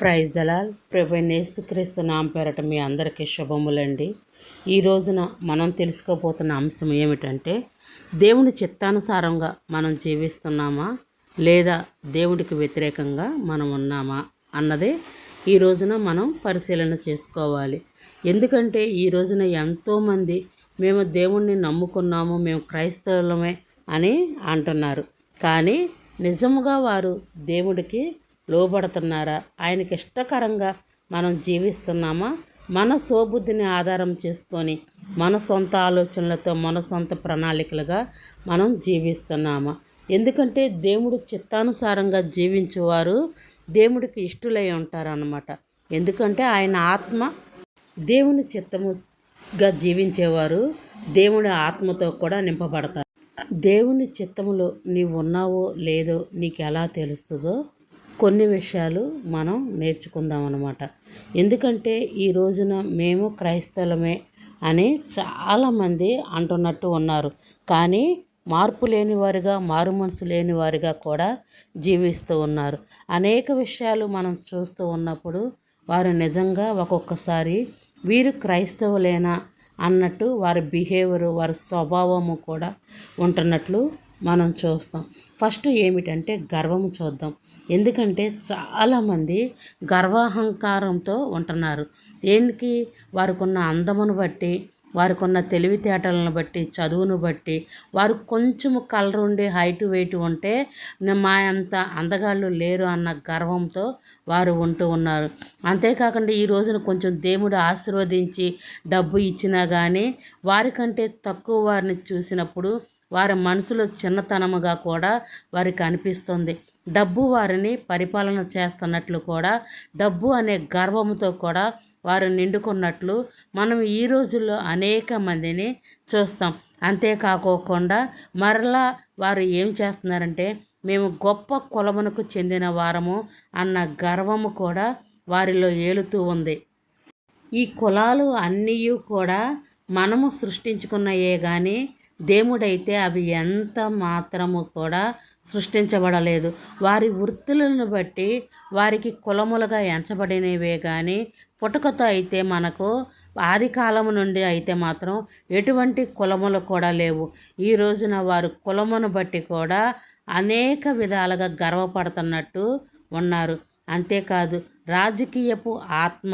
Praise Dalal క్రీస్తు నామ పేరట మీ అందరికీ శుభములండి. ఈ రోజున మనం తెలుసుకోబోతున్న అంశం ఏమిటంటే దేవుని చిత్తానుసారంగా మనం జీవిస్తున్నామా లేదా దేవుడికి వ్యతిరేకంగా మనం ఉన్నామా అన్నదే ఈ రోజున మనం పరిశీలన చేసుకోవాలి. ఎందుకంటే ఈ రోజున ఎంతోమంది మేము దేవుణ్ణి నమ్ముకున్నాము మేము క్రైస్తవులమే అని అంటున్నారు. కానీ నిజముగా వారు దేవుడికి లోబడుతున్నారా? ఆయనకి ఇష్టకరంగా మనం జీవిస్తున్నామా? మన సోబుద్ధిని ఆధారం చేసుకొని మన సొంత ఆలోచనలతో మన సొంత ప్రణాళికలుగా మనం జీవిస్తున్నామా? ఎందుకంటే దేవుడు చిత్తానుసారంగా జీవించేవారు దేవుడికి ఇష్టలై ఉంటారన్నమాట. ఎందుకంటే ఆయన ఆత్మ దేవుని చిత్తముగా జీవించేవారు దేవుడి ఆత్మతో కూడా నింపబడతారు. దేవుని చిత్తములో నీవు ఉన్నావో లేదో నీకు ఎలా తెలుస్తుందో కొన్ని విషయాలు మనం నేర్చుకుందాం అన్నమాట ఎందుకంటే ఈ రోజున మేము క్రైస్తవులమే అని చాలామంది అంటున్నట్టు ఉన్నారు. కానీ మార్పు లేని వారిగా మారు మనసు లేని వారిగా కూడా జీవిస్తూ ఉన్నారు. అనేక విషయాలు మనం చూస్తూ ఉన్నప్పుడు వారు నిజంగా ఒక్కొక్కసారి వీరు క్రైస్తవులేనా అన్నట్టు వారి బిహేవియర్ వారి స్వభావము కూడా ఉంటున్నట్లు మనం చూస్తాం. ఫస్ట్ ఏమిటంటే గర్వము చూద్దాం. ఎందుకంటే చాలామంది గర్వాహంకారంతో ఉంటున్నారు. దేనికి? వారికి ఉన్న అందమును బట్టి వారికి ఉన్న తెలివితేటలను బట్టి చదువును బట్టి వారు కొంచెం కలర్ ఉండి హైట్ వెయిట్ ఉంటే మా అంత అందగాళ్ళు లేరు అన్న గర్వంతో వారు ఉంటూ ఉన్నారు. అంతేకాకుండా ఈ రోజున కొంచెం దేవుడు ఆశీర్వదించి డబ్బు ఇచ్చినా కానీ వారికంటే తక్కువ వారిని చూసినప్పుడు వారి మనసులో చిన్నతనముగా కూడా వారికి అనిపిస్తుంది. డబ్బు వారిని పరిపాలన చేస్తున్నట్లు కూడా డబ్బు అనే గర్వంతో కూడా వారు నిండుకున్నట్లు మనం ఈ రోజుల్లో అనేక మందిని చూస్తాం. అంతేకాకోకుండా మరలా వారు ఏం చేస్తున్నారంటే మేము గొప్ప కులమునకు చెందిన వారము అన్న గర్వము కూడా వారిలో ఏలుతూ ఉంది. ఈ కులాలు అన్నీ కూడా మనము సృష్టించుకున్నయే కానీ దేవుడైతే అవి ఎంత మాత్రము కూడా సృష్టించబడలేదు. వారి వృత్తులను బట్టి వారికి కులములుగా ఎంచబడినవే కానీ పుట్టుకతో అయితే మనకు ఆది కాలం నుండి అయితే మాత్రం ఎటువంటి కులములు కూడా లేవు. ఈ రోజున వారు కులమును బట్టి కూడా అనేక విధాలుగా గర్వపడుతున్నట్టు ఉన్నారు. అంతేకాదు రాజకీయపు ఆత్మ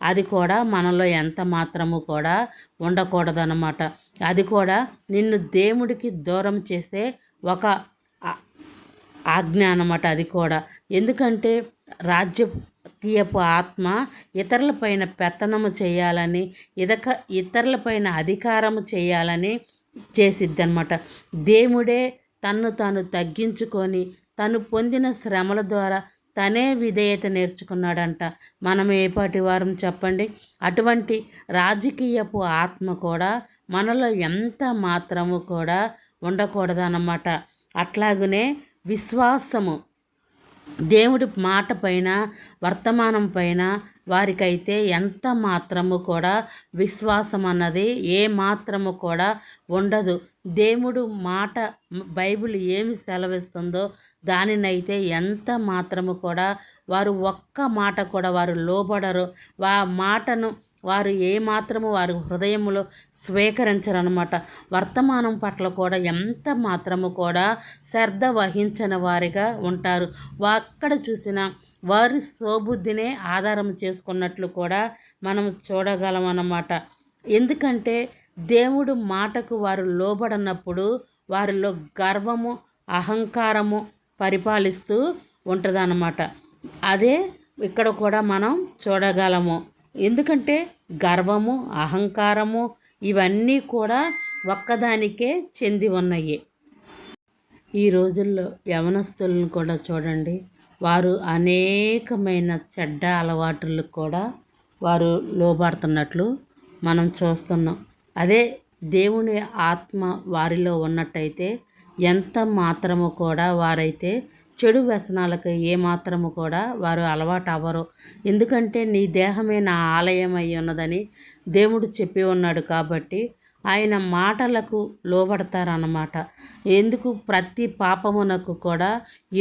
అది కూడా మనలో ఎంత మాత్రము కూడా ఉండకూడదన్నమాట. అది కూడా నిన్ను దేవుడికి దూరం చేసే ఒక ఆజ్ఞ అనమాట అది కూడా. ఎందుకంటే రాజ్యకీయపు ఆత్మ ఇతరులపైన పెత్తనము చేయాలని ఇదక ఇతరులపైన అధికారము చేయాలని చేసిద్ది అనమాట దేవుడే తన్ను తాను తగ్గించుకొని తను పొందిన శ్రమల ద్వారా తనే విధేయత నేర్చుకున్నాడంట. మనం ఏపాటి వారం చెప్పండి? అటువంటి రాజకీయపు ఆత్మ కూడా మనలో ఎంత మాత్రము కూడా ఉండకూడదన్నమాట. అట్లాగనే విశ్వాసము. దేవుడి మాట పైన వర్తమానం పైన వారికైతే ఎంత మాత్రము కూడా విశ్వాసం అన్నది ఏ మాత్రము కూడా ఉండదు. దేవుడు మాట బైబిల్ ఏమి సెలవిస్తుందో దానినైతే ఎంత మాత్రము కూడా వారు ఒక్క మాట కూడా వారు లోబడరు. వా మాటను వారు ఏమాత్రము వారి హృదయములో స్వీకరించరనమాట వర్తమానం పట్ల కూడా ఎంత మాత్రము కూడా శ్రద్ధ వహించని వారిగా ఉంటారు. అక్కడ చూసిన వారి సోబుద్ధినే ఆధారం చేసుకున్నట్లు కూడా మనం చూడగలం అన్నమాట ఎందుకంటే దేవుడు మాటకు వారు లోబడినప్పుడు వారిలో గర్వము అహంకారము పరిపాలిస్తూ ఉంటుందన్నమాట. అదే ఇక్కడ కూడా మనం చూడగలము. ఎందుకంటే గర్వము అహంకారము ఇవన్నీ కూడా ఒక్కదానికే చెంది ఉన్నాయి ఈ రోజుల్లో యవనస్తులను కూడా చూడండి. వారు అనేకమైన చెడ్డ అలవాట్లకు కూడా వారు లోబడుతున్నట్లు మనం చూస్తున్నాం. అదే దేవుని ఆత్మ వారిలో ఉన్నట్టయితే ఎంత మాత్రము కూడా వారైతే చెడు వ్యసనాలకు ఏమాత్రము కూడా వారు అలవాటు అవ్వరు ఎందుకంటే నీ దేహమే నా ఆలయం అయి ఉన్నదని దేవుడు చెప్పి ఉన్నాడు కాబట్టి ఆయన మాటలకు లోబడతారన్నమాట. ఎందుకు? ప్రతి పాపమునకు కూడా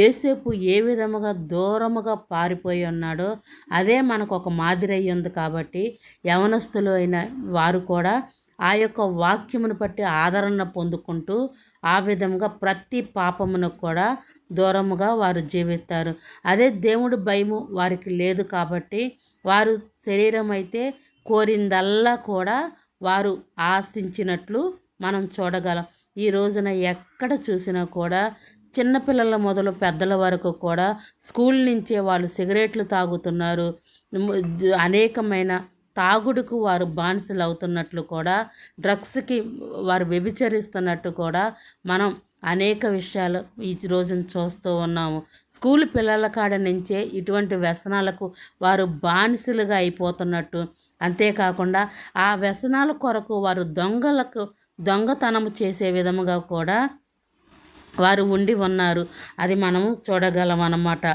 ఏసేపు ఏ విధముగా దూరముగా పారిపోయి ఉన్నాడో అదే మనకు ఒక మాదిరి అయ్యింది కాబట్టి యవనస్తులు అయిన వారు కూడా ఆ యొక్క వాక్యమును బట్టి ఆదరణ పొందుకుంటూ ఆ విధముగా ప్రతి పాపమునకు కూడా దూరముగా వారు జీవిస్తారు. అదే దేవుడు భయము వారికి లేదు కాబట్టి వారు శరీరం అయితే కోరిందల్లా కూడా వారు ఆశించినట్లు మనం చూడగలం. ఈ రోజున ఎక్కడ చూసినా కూడా చిన్నపిల్లల మొదలు పెద్దల వరకు కూడా స్కూల్ నుంచే వాళ్ళు సిగరెట్లు తాగుతున్నారు. అనేకమైన తాగుడుకు వారు బానిసలు అవుతున్నట్లు కూడా డ్రగ్స్కి వారు వ్యభిచరిస్తున్నట్టు కూడా మనం అనేక విషయాలు ఈ రోజున చూస్తూ ఉన్నాము. స్కూల్ పిల్లల కాడ నుంచే ఇటువంటి వ్యసనాలకు వారు బానిసలుగా అయిపోతున్నట్టు. అంతేకాకుండా ఆ వ్యసనాల కొరకు వారు దొంగలకు దొంగతనం చేసే విధముగా కూడా వారు ఉండి ఉన్నారు. అది మనము చూడగలం అన్నమాట.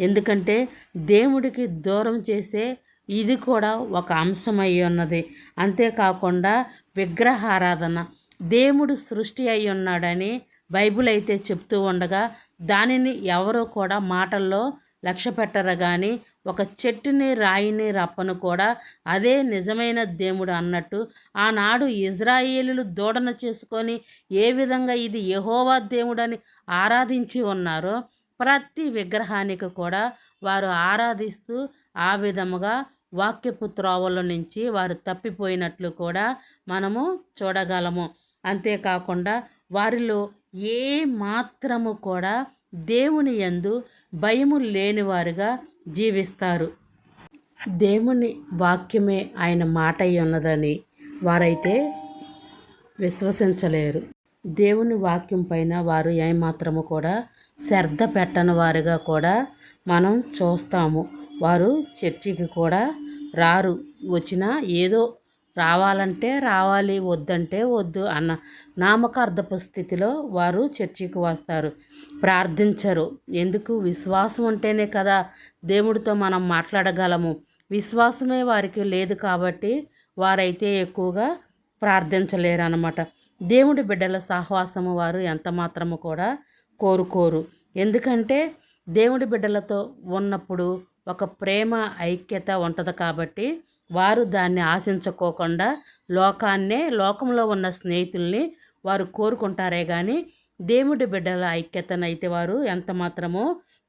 ఎందుకంటే దేవుడికి దూరం చేసే ఇది కూడా ఒక అంశమై ఉన్నది. అంతేకాకుండా విగ్రహారాధన. దేవుడు సృష్టి అయి ఉన్నాడని బైబిల్ అయితే చెప్తూ ఉండగా దానిని ఎవరో కూడా మాటల్లో లక్ష్య పెట్టరు కానీ ఒక చెట్టుని రాయిని రప్పను కూడా అదే నిజమైన దేవుడు అన్నట్టు ఆనాడు ఇజ్రాయేలులు దూడన చేసుకొని ఏ విధంగా ఇది యహోవా దేవుడని ఆరాధించి ఉన్నారో ప్రతి విగ్రహానికి కూడా వారు ఆరాధిస్తూ ఆ విధముగా వాక్యపు త్రోవల నుంచి వారు తప్పిపోయినట్లు కూడా మనము చూడగలము. అంతేకాకుండా వారిలో ఏ మాత్రము కూడా దేవుని యందు భయము లేనివారుగా జీవిస్తారు. దేవుని వాక్యమే ఆయన మాట ఉన్నదని వారైతే విశ్వసించలేరు. దేవుని వాక్యం పైన వారు ఏమాత్రము కూడా శ్రద్ధ పెట్టని వారుగా కూడా మనం చూస్తాము. వారు చర్చికి కూడా రారు. వచ్చినా ఏదో రావాలంటే రావాలి వద్దంటే వద్దు అన్న నామకార్థపు స్థితిలో వారు చర్చికి వస్తారు. ప్రార్థించరు. ఎందుకు? విశ్వాసం ఉంటేనే కదా దేవుడితో మనం మాట్లాడగలము. విశ్వాసమే వారికి లేదు కాబట్టి వారైతే ఎక్కువగా ప్రార్థించలేరనమాట దేవుడి బిడ్డల సహవాసము వారు ఎంత మాత్రము కూడా కోరుకోరు. ఎందుకంటే దేవుడి బిడ్డలతో ఉన్నప్పుడు ఒక ప్రేమ ఐక్యత ఉంటుంది కాబట్టి వారు దాన్ని ఆశించుకోకుండా లోకాన్నే లోకంలో ఉన్న స్నేహితుల్ని వారు కోరుకుంటారే కానీ దేవుడి బిడ్డల ఐక్యతనైతే వారు ఎంత మాత్రమో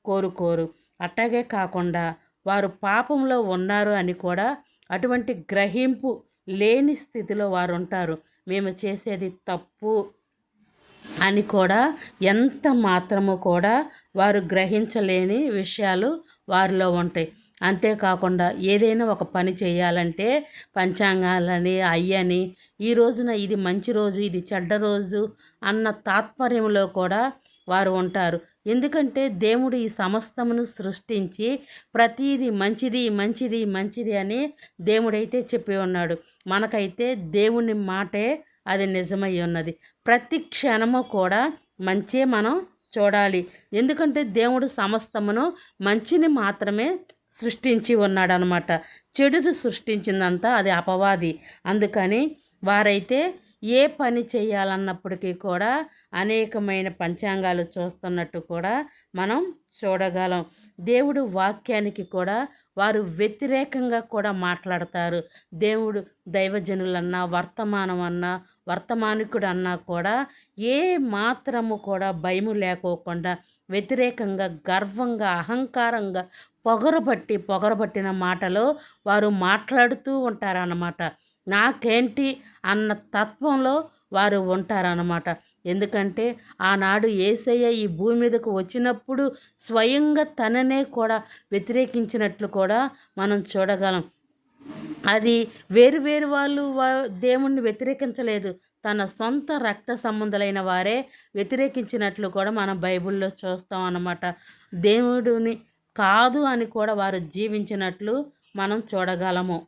కోరుకోరు. అట్టాగే కాకుండా వారు పాపంలో ఉన్నారు అని కూడా అటువంటి గ్రహింపు లేని స్థితిలో వారు ఉంటారు మేము చేసేది తప్పు అని కూడా ఎంత మాత్రము కూడా వారు గ్రహించలేని విషయాలు వారిలో ఉంటాయి. అంతేకాకుండా ఏదైనా ఒక పని చేయాలంటే పంచాంగాలని అయ్యని ఈ రోజున ఇది మంచి రోజు ఇది చెడ్డ రోజు అన్న తాత్పర్యంలో కూడా వారు ఉంటారు. ఎందుకంటే దేవుడు ఈ సమస్తమును సృష్టించి ప్రతీది మంచిది మంచిది మంచిది అని దేవుడైతే చెప్పి ఉన్నాడు. మనకైతే దేవుని మాటే అది నిజమై ఉన్నది. ప్రతి క్షణము కూడా మంచే మనం చూడాలి. ఎందుకంటే దేవుడు సమస్తమును మంచిని మాత్రమే సృష్టించి ఉన్నాడనమాట. చెడుది సృష్టించిందంతా అది అపవాది. అందుకని వారైతే ఏ పని చేయాలన్నప్పటికీ కూడా అనేకమైన పంచాంగాలు చూస్తున్నట్టు కూడా మనం చూడగలం. దేవుడు వాక్యానికి కూడా వారు వ్యతిరేకంగా కూడా మాట్లాడతారు. దేవుడు దైవజనులన్నా వర్తమానం అన్నా వర్తమానికుడు అన్నా కూడా ఏ మాత్రము కూడా భయము లేకోకుండా వ్యతిరేకంగా గర్వంగా అహంకారంగా పొగరబట్టి పొగరబట్టిన మాటలు వారు మాట్లాడుతూ ఉంటారన్నమాట. నాకేంటి అన్న తత్వంలో వారు ఉంటారన్నమాట. ఎందుకంటే ఆనాడు ఏసయ్య ఈ భూమి మీదకు వచ్చినప్పుడు స్వయంగా తననే కూడా వ్యతిరేకించినట్లు కూడా మనం చూడగలం. అది వేరు వేరు వాళ్ళు దేవుణ్ణి వ్యతిరేకించలేదు. తన సొంత రక్త సంబంధులైన వారే వ్యతిరేకించినట్లు కూడా మనం బైబిల్లో చూస్తాం అన్నమాట దేవుడిని కాదు అని కూడా వారు జీవించినట్లు మనం చూడగలము.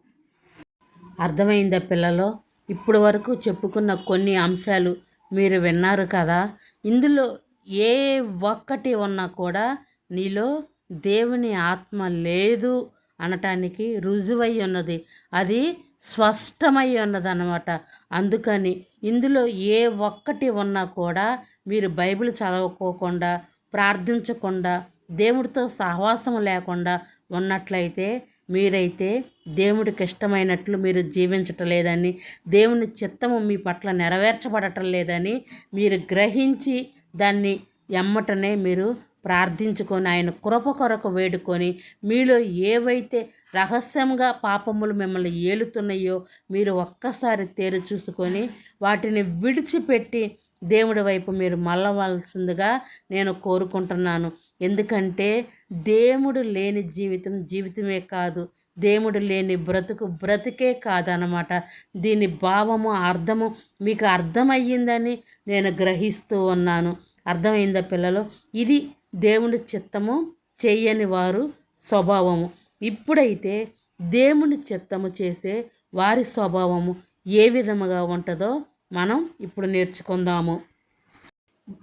అర్థమైందా పిల్లలు? ఇప్పటి వరకు చెప్పుకున్న కొన్ని అంశాలు మీరు విన్నారు కదా? ఇందులో ఏ ఒక్కటి ఉన్నా కూడా నీలో దేవుని ఆత్మ లేదు అనటానికి రుజువై ఉన్నది. అది స్పష్టమై ఉన్నదన్నమాట. అందుకని ఇందులో ఏ ఒక్కటి ఉన్నా కూడా మీరు బైబిల్ చదవకోకుండా ప్రార్థించకుండా దేవుడితో సహవాసం లేకుండా ఉన్నట్లయితే మీరైతే దేవుడికి ఇష్టమైనట్లు మీరు జీవించటం లేదని దేవుని చిత్తము మీ పట్ల నెరవేర్చబడటం లేదని మీరు గ్రహించి దాన్ని ఎమ్మటనే మీరు ప్రార్థించుకొని ఆయన కృప కొరకు వేడుకొని మీలో ఏవైతే రహస్యంగా పాపములు మిమ్మల్ని ఏలుతున్నాయో మీరు ఒక్కసారి తేరు చూసుకొని వాటిని విడిచిపెట్టి దేవుడి వైపు మీరు మళ్ళవలసిందిగా నేను కోరుకుంటున్నాను. ఎందుకంటే దేవుడు లేని జీవితం జీవితమే కాదు. దేవుడు లేని బ్రతుకు బ్రతికే కాదనమాట దీని భావము అర్థము మీకు అర్థమయ్యిందని నేను గ్రహిస్తూ ఉన్నాను. అర్థమైందా పిల్లలు? ఇది దేవుని చిత్తము చేయని వారు స్వభావము. ఇప్పుడైతే దేవుని చిత్తము చేసే వారి స్వభావము ఏ విధముగా ఉంటుందో మనం ఇప్పుడు నేర్చుకుందాము.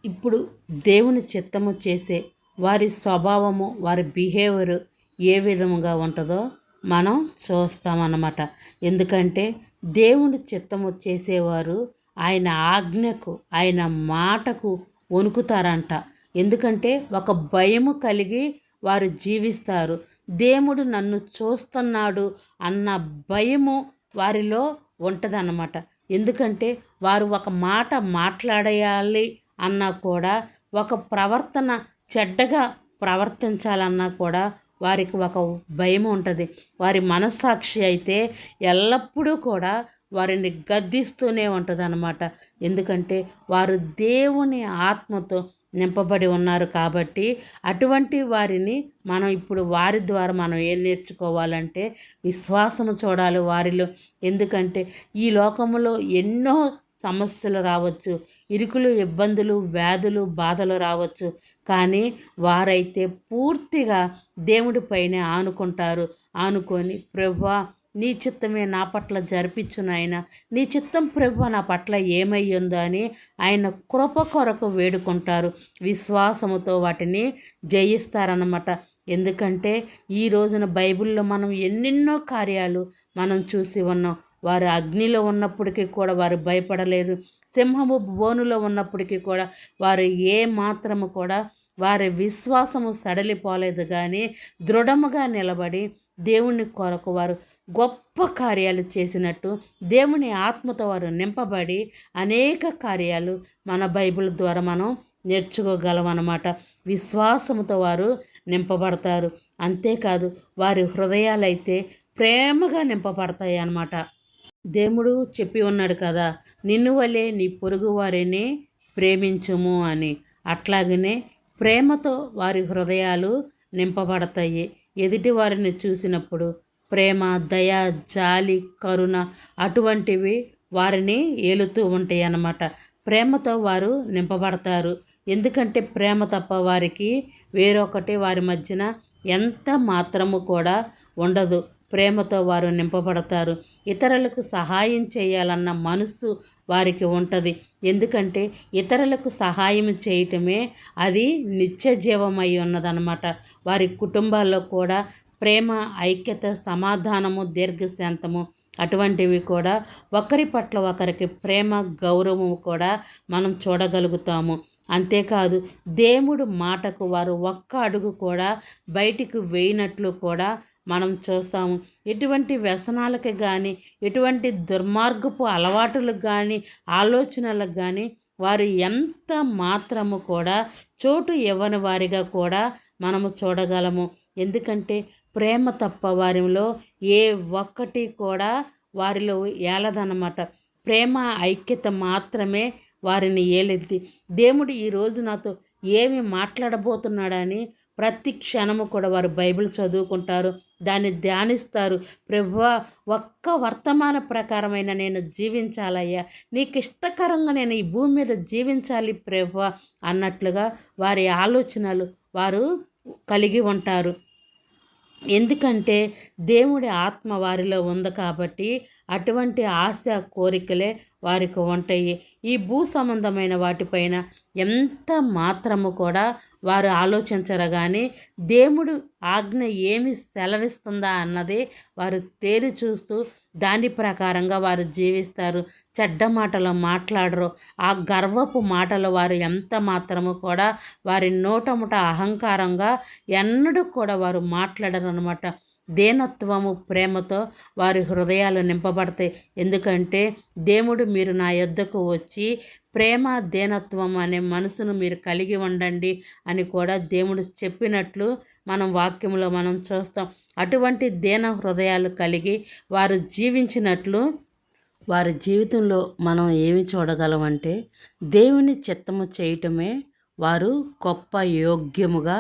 ఇప్పుడు దేవుని చిత్తము చేసే వారి స్వభావము వారి బిహేవియర్ ఏ విధముగా ఉంటుందో మనం చూస్తామన్నమాట. ఎందుకంటే దేవుని చిత్తము చేసేవారు ఆయన ఆజ్ఞకు ఆయన మాటకు వణుకుతారంట. ఎందుకంటే ఒక భయము కలిగి వారు జీవిస్తారు. దేవుడు నన్ను చూస్తున్నాడు అన్న భయము వారిలో ఉంటుందన్నమాట. ఎందుకంటే వారు ఒక మాట మాట్లాడేయాలి అన్నా కూడా ఒక ప్రవర్తన చెడ్డగా ప్రవర్తించాలన్నా కూడా వారికి ఒక భయం ఉంటుంది. వారి మనస్సాక్షి అయితే ఎల్లప్పుడూ కూడా వారిని గద్దిస్తూనే ఉంటుంది అన్నమాట ఎందుకంటే వారు దేవుని ఆత్మతో నింపబడి ఉన్నారు కాబట్టి అటువంటి వారిని మనం ఇప్పుడు వారి ద్వారా మనం ఏం నేర్చుకోవాలంటే విశ్వాసము చూడాలి వారిలో. ఎందుకంటే ఈ లోకంలో ఎన్నో సమస్యలు రావచ్చు. ఇరుకులు ఇబ్బందులు వ్యాధులు బాధలు రావచ్చు. కానీ వారైతే పూర్తిగా దేవుడిపైనే ఆనుకుంటారు. ఆనుకొని ప్రభా నీ చిత్తమే నా పట్ల జరిపించు నాయన నీ చిత్తం ప్రభు నా పట్ల ఏమయ్యిందో అని ఆయన కృప కొరకు వేడుకుంటారు. విశ్వాసముతో వాటిని జయిస్తారన్నమాట. ఎందుకంటే ఈ రోజున బైబిల్లో మనం ఎన్నెన్నో కార్యాలు మనం చూసి ఉన్నాం. వారు అగ్నిలో ఉన్నప్పటికీ కూడా వారు భయపడలేదు. సింహము బోనులో ఉన్నప్పటికీ కూడా వారు ఏ మాత్రము కూడా వారి విశ్వాసము సడలిపోలేదు కానీ దృఢముగా నిలబడి దేవుని కొరకు వారు గొప్ప కార్యాలు చేసినట్టు దేవుని ఆత్మతో వారు నింపబడి అనేక కార్యాలు మన బైబిల్ ద్వారా మనం నేర్చుకోగలం అన్నమాట. విశ్వాసముతో వారు నింపబడతారు. అంతేకాదు వారి హృదయాలైతే ప్రేమగా నింపబడతాయి అన్నమాట. దేవుడు చెప్పి ఉన్నాడు కదా నిన్ను వలే నీ పొరుగు వారిని ప్రేమించుము అని. అట్లాగనే ప్రేమతో వారి హృదయాలు నింపబడతాయి. ఎదుటి వారిని చూసినప్పుడు ప్రేమ దయ జాలి కరుణ అటువంటివి వారిని ఏలుతూ ఉంటాయి అన్నమాట. ప్రేమతో వారు నింపబడతారు. ఎందుకంటే ప్రేమ తప్ప వారికి వేరొకటి వారి మధ్యన ఎంత మాత్రము కూడా ఉండదు. ప్రేమతో వారు నింపబడతారు. ఇతరులకు సహాయం చేయాలన్న మనస్సు వారికి ఉంటుంది. ఎందుకంటే ఇతరులకు సహాయం చేయటమే అది నిత్య జీవమై వారి కుటుంబాల్లో కూడా ప్రేమ ఐక్యత సమాధానము దీర్ఘశాంతము అటువంటివి కూడా ఒకరి పట్ల ఒకరికి ప్రేమ గౌరవం కూడా మనం చూడగలుగుతాము. అంతేకాదు దేవుడు మాటకు వారు ఒక్క అడుగు కూడా బయటికి వేయినట్లు కూడా మనం చూస్తాము. ఎటువంటి వ్యసనాలకు కానీ ఎటువంటి దుర్మార్గపు అలవాటులకు కానీ ఆలోచనలకు కానీ వారు ఎంత మాత్రము కూడా చోటు ఇవ్వని వారిగా కూడా మనము చూడగలము. ఎందుకంటే ప్రేమ తప్ప వారిలో ఏ ఒక్కటి కూడా వారిలో ఏలదనమాట ప్రేమ ఐక్యత మాత్రమే వారిని ఏలెద్ది దేవుడు ఈరోజు నాతో ఏమి మాట్లాడబోతున్నాడని ప్రతి క్షణము కూడా వారు బైబిల్ చదువుకుంటారు. దాన్ని ధ్యానిస్తారు. ప్రభు ఒక్క వర్తమాన ప్రకారమైన నేను జీవించాలయ్యా. నీకు ఇష్టకరంగా నేను ఈ భూమి మీద జీవించాలి ప్రభు అన్నట్లుగా వారి ఆలోచనలు వారు కలిగి ఉంటారు. ఎందుకంటే దేవుడి ఆత్మ వారిలో ఉంది కాబట్టి అటువంటి ఆశ కోరికలే వారికి ఉంటాయి. ఈ భూ సంబంధమైన వాటిపైన ఎంత మాత్రము కూడా వారు ఆలోచించరగానే దేవుడు ఆజ్ఞ ఏమి సెలవిస్తుందా అన్నది వారు తేరి చూస్తూ దాని ప్రకారంగా వారు జీవిస్తారు. చెడ్డ మాటలు మాట్లాడరు. ఆ గర్వపు మాటలు వారు ఎంత మాత్రము కూడా వారి నోటముట అహంకారంగా ఎన్నడూ కూడా వారు మాట్లాడరు అనమాట దేనత్వము ప్రేమతో వారి హృదయాలు నింపబడతాయి. ఎందుకంటే దేవుడు మీరు నా యొద్దకు వచ్చి ప్రేమ దేనత్వం అనే మనసును మీరు కలిగి ఉండండి అని కూడా దేవుడు చెప్పినట్లు మనం వాక్యంలో మనం చూస్తాం. అటువంటి దీన హృదయాలు కలిగి వారు జీవించినట్లు వారి జీవితంలో మనం ఏమి చూడగలమంటే దేవుని చిత్తము చేయటమే వారు గొప్ప యోగ్యముగా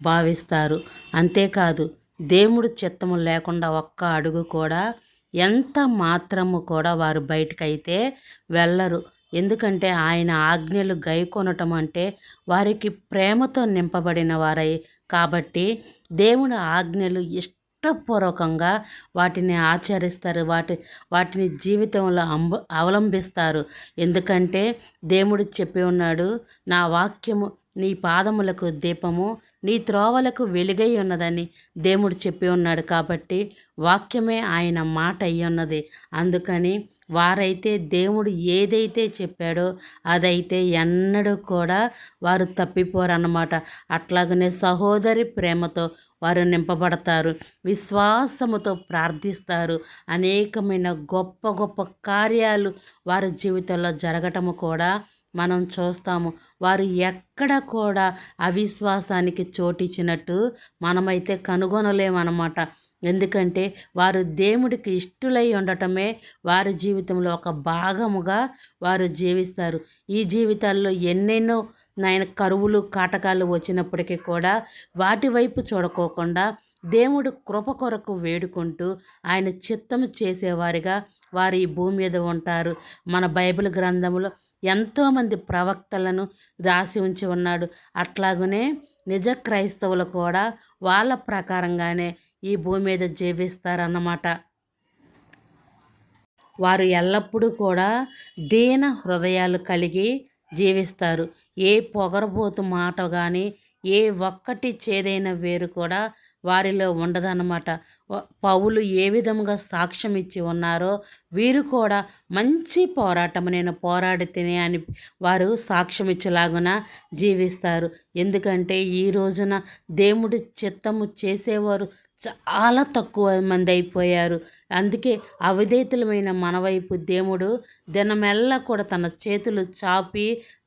భావిస్తారు. అంతేకాదు దేవుడు చిత్తము లేకుండా ఒక్క అడుగు కూడా ఎంత మాత్రము కూడా వారు బయటకైతే వెళ్ళరు. ఎందుకంటే ఆయన ఆజ్ఞలు గైకొనటం అంటే వారికి ప్రేమతో నింపబడిన వారై కాబట్టి దేవుని ఆజ్ఞలు ఇష్టపూర్వకంగా వాటిని ఆచరిస్తారు. వాటి వాటిని జీవితంలో అంబ అవలంబిస్తారు. ఎందుకంటే దేవుడు చెప్పి ఉన్నాడు నా వాక్యము నీ పాదములకు దీపము నీ త్రోవలకు వెలుగై ఉన్నదని దేవుడు చెప్పి ఉన్నాడు కాబట్టి వాక్యమే ఆయన మాట అయ్యున్నది. అందుకని వారైతే దేవుడు ఏదైతే చెప్పాడో అదైతే ఎన్నడూ కూడా వారు తప్పిపోరన్నమాట. అట్లాగనే సహోదరి ప్రేమతో వారు నింపబడతారు. విశ్వాసముతో ప్రార్థిస్తారు. అనేకమైన గొప్ప గొప్ప కార్యాలు వారి జీవితంలో జరగటము కూడా మనం చూస్తాము. వారు ఎక్కడ కూడా అవిశ్వాసానికి చోటిచ్చినట్టు మనమైతే కనుగొనలేమన్నమాట. ఎందుకంటే వారు దేవుడికి ఇష్టలై ఉండటమే వారి జీవితంలో ఒక భాగముగా వారు జీవిస్తారు. ఈ జీవితాల్లో ఎన్నెన్నో నాయన కరువులు కాటకాలు వచ్చినప్పటికీ కూడా వాటి వైపు చూడకోకుండా దేవుడు కృప కొరకు వేడుకుంటూ ఆయన చిత్తము చేసేవారిగా వారు ఈ భూమి మీద ఉంటారు. మన బైబిల్ గ్రంథంలో ఎంతోమంది ప్రవక్తలను రాసి ఉంచి ఉన్నాడు. అట్లాగనే నిజ క్రైస్తవులు కూడా వాళ్ళ ప్రకారంగానే ఈ భూమి మీద జీవిస్తారన్నమాట. వారు ఎల్లప్పుడూ కూడా దీన హృదయాలు కలిగి జీవిస్తారు. ఏ పొగరబోతు మాట కానీ ఏ ఒక్కటి చేదైన వేరు కూడా వారిలో ఉండదన్నమాట. పౌలు ఏ విధంగా సాక్ష్యం ఇచ్చి ఉన్నారో వీరు కూడా మంచి పోరాటం నేను పోరాడి తినే అని వారు సాక్ష్యం ఇచ్చేలాగున జీవిస్తారు. ఎందుకంటే ఈ రోజున దేవుడి చిత్తము చేసేవారు చాలా తక్కువ మంది అయిపోయారు. అందుకే అవిధేతులమైన మన వైపు దేవుడు దినమెల్లా కూడా తన చేతులు చాపి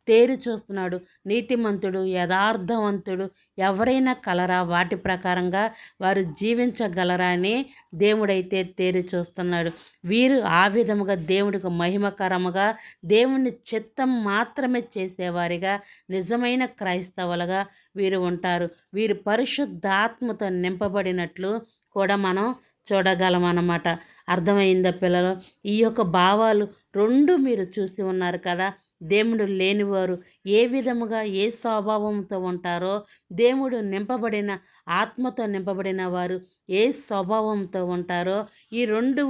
తేరి చూస్తున్నాడు. నీతిమంతుడు యథార్థవంతుడు ఎవరైనా కలరా? వాటి ప్రకారంగా వారు జీవించగలరా అని దేవుడైతే తేరి చూస్తున్నాడు. వీరు ఆ విధముగా దేవుడికి మహిమకరముగా దేవుని చిత్తం మాత్రమే చేసేవారిగా నిజమైన క్రైస్తవులుగా వీరు ఉంటారు. వీరు పరిశుద్ధాత్మతో నింపబడినట్లు కూడా మనం చూడగలం అన్నమాట అర్థమైందా పిల్లలు? ఈ యొక్క భావాలు రెండు మీరు చూసి ఉన్నారు కదా. దేవుడు లేనివారు ఏ విధముగా ఏ స్వభావంతో ఉంటారో దేవుడు నింపబడిన ఆత్మతో నింపబడిన వారు ఏ స్వభావంతో ఉంటారో ఈ రెండు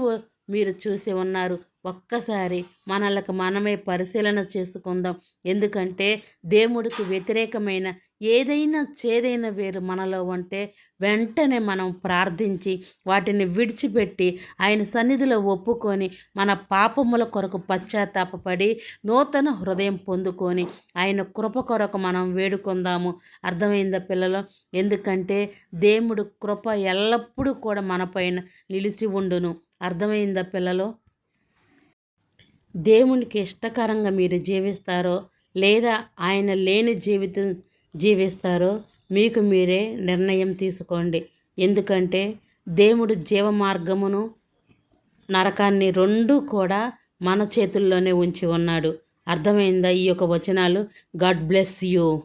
మీరు చూసి ఉన్నారు. ఒక్కసారి మనలకు మనమే పరిశీలన చేసుకుందాం. ఎందుకంటే దేవుడికి వ్యతిరేకమైన ఏదైనా చేదైన వేరు మనలో ఉంటే వెంటనే మనం ప్రార్థించి వాటిని విడిచిపెట్టి ఆయన సన్నిధిలో ఒప్పుకొని మన పాపముల కొరకు పశ్చాత్తాపడి నూతన హృదయం పొందుకొని ఆయన కృప కొరకు మనం వేడుకుందాము. అర్థమైందా పిల్లలు? ఎందుకంటే దేవుడు కృప ఎల్లప్పుడూ కూడా మనపైన నిలిచి ఉండును. అర్థమైందా పిల్లలు? దేవునికి ఇష్టకరంగా మీరు జీవిస్తారో లేదా ఆయన లేని జీవితం జీవిస్తారో మీకు మీరే నిర్ణయం తీసుకోండి. ఎందుకంటే దేవుడు జీవ మార్గమును నరకాన్ని రెండూ కూడా మన చేతుల్లోనే ఉంచి ఉన్నాడు. అర్థమైందా ఈ యొక్క వచనాలు? God bless you